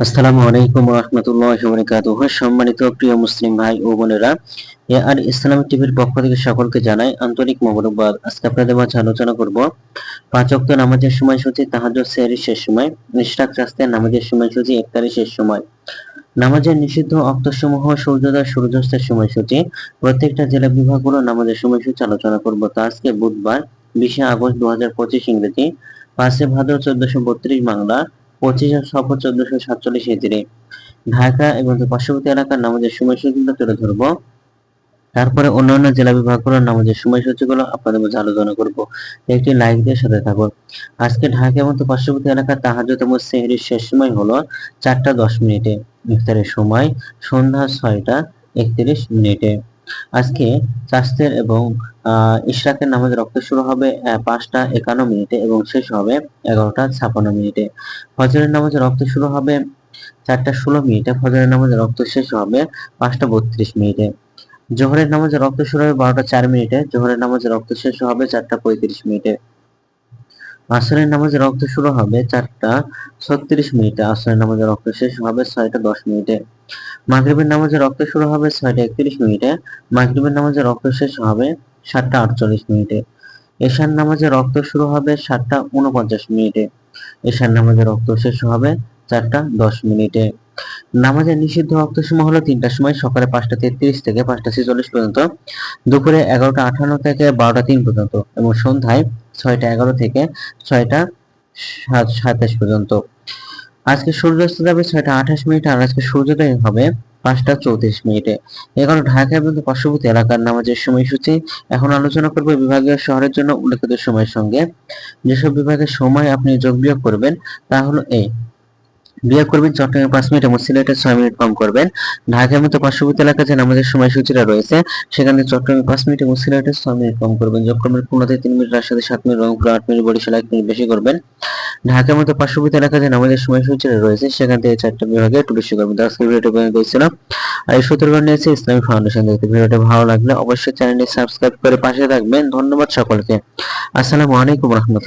আসসালামু আলাইকুম রহমতুল্লাহ বরকাতুহ। সম্মানিত প্রিয় মুসলিম ভাই ও বোনেরা, এ আর ইসলাম টিভির পক্ষ থেকে সকলকে জানাই আন্তরিক মোবারকবাদ। আজকে আপনাদের মাঝে আলোচনা করব পাঁচ অক্ট নামাজের সময়সূচি, তাহাজ্জুদ, সেহরির শেষ সময় নিষ্ঠাক রাস্তায় নামাজের সময়সূচি ইফতারের শেষ সময়। নামাজের নিষিদ্ধ অক্তসমূহ, সূর্যোদয়, সূর্যাস্তের সময়সূচি, প্রত্যেকটা জেলা বিভাগগুলো নামাজের সময়সূচি আলোচনা করব। তা আজকে বুধবার, বিশে আগস্ট দু হাজার পঁচিশ ইংরেজি, পাঁচে ভাদ্র চোদ্দশো বত্রিশ বাংলা পঁচিশে সফর চোদ্দশো সাতচল্লিশ হিজড়ি। ঢাকা এবং পার্শ্ববর্তী এলাকার নামাজের সময়সূচিগুলো তুলে ধরবো। তারপরে অন্যান্য জেলা বিভাগগুলোর নামাজের সময়সূচিগুলো আপনাদের মধ্যে আলোচনা করব। একটি লাইক দিয়ে সাথে থাকুন। আজকে ঢাকা এবং পার্শ্ববর্তী এলাকার তাহাজতম সেহরির শেষ সময় হলো চারটা দশ মিনিটে। ইফতারের সময় সন্ধ্যা ছয়টা একত্রিশ মিনিটে। আজকে স্বাস্থ্যের এবং ইশরাকের নামাজ রক্ত শুরু হবে পাঁচটা একান্ন মিনিটে এবং শেষ হবে এগারোটা ছাপান্ন মিনিটে। ফজরের নামাজ রক্ত শুরু হবে চারটা ষোলো মিনিটে, ফজরের নামাজ রক্ত শেষ হবে পাঁচটা বত্রিশ মিনিটে। জোহরের নামাজ রক্ত শুরু হবে বারোটা চার মিনিটে, জোহরের নামাজ রক্ত শেষ হবে চারটা পঁয়ত্রিশ মিনিটে। আসরের নামাজের রক্ত শুরু হবে চারটা ছত্রিশ মিনিটে। আসরের নামাজের রক্ত শেষ হবে ছয়টা দশ মিনিটে। মাগরীবের নামাজের রক্ত শুরু হবে ছয়টা একত্রিশ মিনিটে। মাগরীবের নামাজের রক্ত শেষ হবে সাতটা আটচল্লিশ মিনিটে। এশার নামাজের রক্ত শুরু হবে সাতটা উনপঞ্চাশ মিনিটে। এশার নামাজের রক্ত শেষ হবে চারটা দশ মিনিটে। নামাজের নিষিদ্ধ রক্ত সময় হলো তিনটার সময় সকালে পাঁচটা তেত্রিশ থেকে পাঁচটা ছেচল্লিশ পর্যন্ত, দুপুরে এগারোটা আঠান্ন থেকে বারোটা তিন পর্যন্ত এবং সন্ধ্যায় ছয়টা এগারো থেকে ছয়টা সাত, সাতাশ পর্যন্ত। আজকে সূর্যাস্ত যাবে ছয়টা আঠাশ মিনিট আর আজকে সূর্যোদয় হবে পাঁচটা চৌত্রিশ মিনিটে। এখন ঢাকা এবং পার্শ্ববর্তী এলাকার নামাজের সময়সূচি এখন আলোচনা করব বিভাগীয় শহরের জন্য উল্লেখিত সময়ের সঙ্গে। যেসব বিভাগের সময় আপনি যোগ বিয়োগ করবেন তা হলো এই বিয়োগ করবেন চট্টগ্রামে পাঁচ মিনিট এবং সিলেটে ছয় মিনিট কম করবেন। ঢাকার মতো পার্শ্ববর্তী এলাকায় যে নামাজের সময়সূচিটা রয়েছে, সেখানে চট্টগ্রামে পাঁচ মিনিট এবং সিলেটে ছয় মিনিট কম করবেন। করবেন খুলনাতে তিন মিনিট রাজশাহী সাত মিনিট, রংপুর আট মিনিট, বরিশাল এক মিনিট বেশি করবেন। ঢাকার মতো পার্শ্ববর্তী এলাকায় যে নামাজের সময়সূচিটা রয়েছে, সেখান থেকে চারটা বিভাগে একটু বেশি করবেন। আজকে ভিডিওটি পর্যন্ত করেছিলাম আর এই সূত্রগুলো নিয়েছে, ইসলামিক ফাউন্ডেশন দেখতে ভিডিওটি ভালো লাগলে অবশ্যই চ্যানেলটি সাবস্ক্রাইব করে পাশে থাকবেন। ধন্যবাদ সকলকে। আসসালামু আলাইকুম রহমতুল্লাহ।